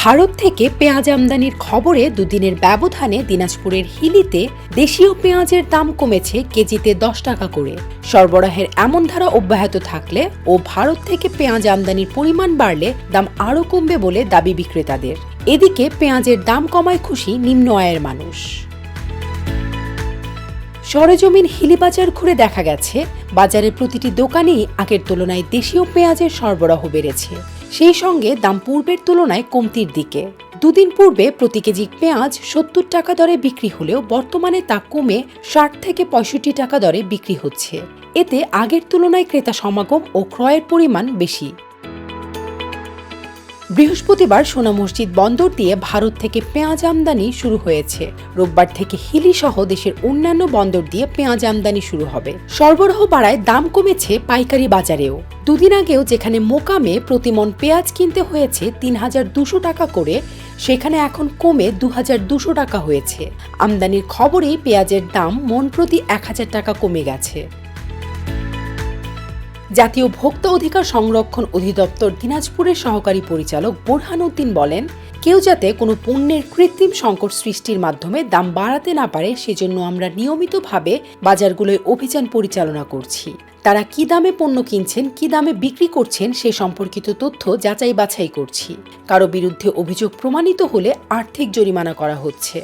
ভারত থেকে পেঁয়াজ আমদানির খবরে দুদিনের ব্যবধানে দিনাজপুরের হিলিতে দেশীয় পেঁয়াজের দাম কমেছে কেজিতে দশ টাকা করে। সরবরাহের এমন ধারা অব্যাহত থাকলে ও ভারত থেকে পেঁয়াজ আমদানির পরিমাণ বাড়লে দাম আরও কমবে বলে দাবি বিক্রেতাদের। এদিকে পেঁয়াজের দাম কমায় খুশি নিম্ন আয়ের মানুষ। সরেজমিন হিলিবাজার ঘুরে দেখা গেছে, বাজারে প্রতিটি দোকানেই আগের তুলনায় দেশীয় পেঁয়াজের সরবরাহ বেড়েছে। সেই সঙ্গে দাম পূর্বের তুলনায় কমতির দিকে। দুদিন পূর্বে প্রতি কেজি পেঁয়াজ সত্তর টাকা দরে বিক্রি হলেও বর্তমানে তা কমে ষাট থেকে পঁয়ষট্টি টাকা দরে বিক্রি হচ্ছে। এতে আগের তুলনায় ক্রেতা সমাগম ও ক্রয়ের পরিমাণ বেশি। বৃহস্পতিবার সোনা মসজিদ বন্দর দিয়ে ভারত থেকে পেঁয়াজ আমদানি শুরু হয়েছে। রোববার থেকে হিলি সহ দেশের অন্যান্য বন্দর দিয়ে পেঁয়াজ আমদানি শুরু হবে। সরবরাহ বাড়ায় দাম কমেছে পাইকারি বাজারেও। দুদিন আগেও যেখানে মোকামে প্রতিমন পেঁয়াজ কিনতে হয়েছে তিন হাজার দুশো টাকা করে, সেখানে এখন কমে দু হাজার দুশো টাকা হয়েছে। আমদানির খবরেই পেঁয়াজের দাম মন প্রতি এক হাজার টাকা কমে গেছে। জাতীয় ভোক্তা অধিকার সংরক্ষণ অধিদপ্তর দিনাজপুরের সহকারী পরিচালক বোরহান উদ্দিন বলেন, কেউ যাতে কোনো পণ্যের কৃত্রিম সংকট সৃষ্টির মাধ্যমে দাম বাড়াতে না পারে, সেজন্য আমরা নিয়মিতভাবে বাজারগুলোয় অভিযান পরিচালনা করছি। তারা কি দামে পণ্য কিনছেন, কি দামে বিক্রি করছেন, সে সম্পর্কিত তথ্য যাচাই বাছাই করছি। কারও বিরুদ্ধে অভিযোগ প্রমাণিত হলে আর্থিক জরিমানা করা হচ্ছে।